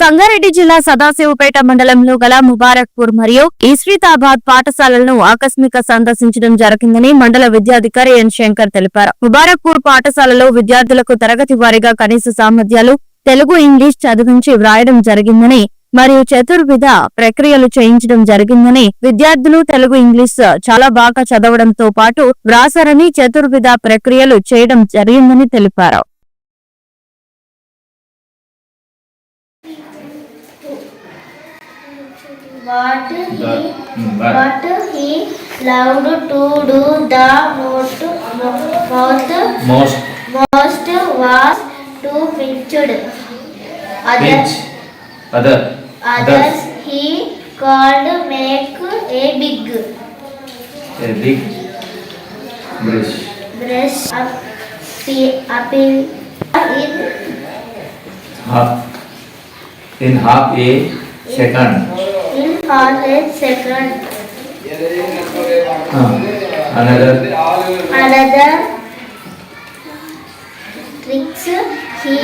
సంగారెడ్డి జిల్లా సదాశివపేట మండలంలో గల ముబారక్పూర్ మరియు ఇస్వితాబాద్ పాఠశాలలను ఆకస్మిక సందర్శించడం జరిగిందని మండల విద్యాధికారి ఎన్ శంకర్ తెలిపారు. ముబారక్పూర్ పాఠశాలలో విద్యార్థులకు తరగతి వారీగా కనీస సామర్థ్యాలు తెలుగు ఇంగ్లీష్ చదివించి వ్రాయడం జరిగిందని మరియు చతుర్విధ ప్రక్రియలు చేయించడం జరిగిందని విద్యార్థులు తెలుగు ఇంగ్లీష్ చాలా బాగా చదవడంతో పాటు వ్రాసారని చతుర్విధ ప్రక్రియలు చేయడం జరిగిందని తెలిపారు. What he, mm, but- what he loved to do the most, most, most most was to pictured. Others, other others he called make a big a big brush brush up, up in, half in half a second in half a second. uh, another Another tricks he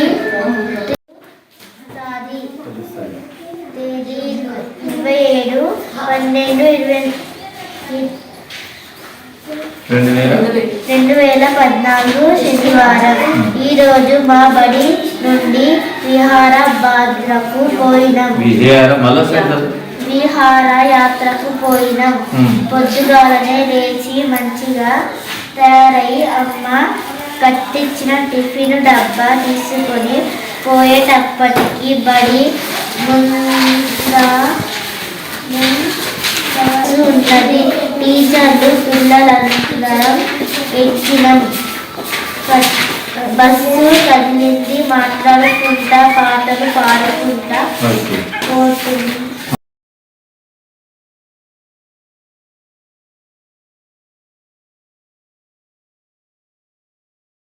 సాది తేదీ ఇరవై ఏడు పన్నెండు ఇరవై రెండు వేల పద్నాలుగు శనివారం ఈరోజు మా బడి పోయినాం. విజయాల మళ్ళా సైడ్ విహార యాత్రకు పోయినాం. పొద్దుగాలనే లేచి మంచిగా తయారై అమ్మ కట్టించిన టిఫిన్ డబ్బా తీసుకొని పోయేటప్పటికి బడి ముందా ఉన్నది. టీచర్లు పిల్లలందరం ఎక్కినాం. బస్సు కదిలింది మాట్లాడుకుంటా పాటలు పాడుకుంటా పోతుంది.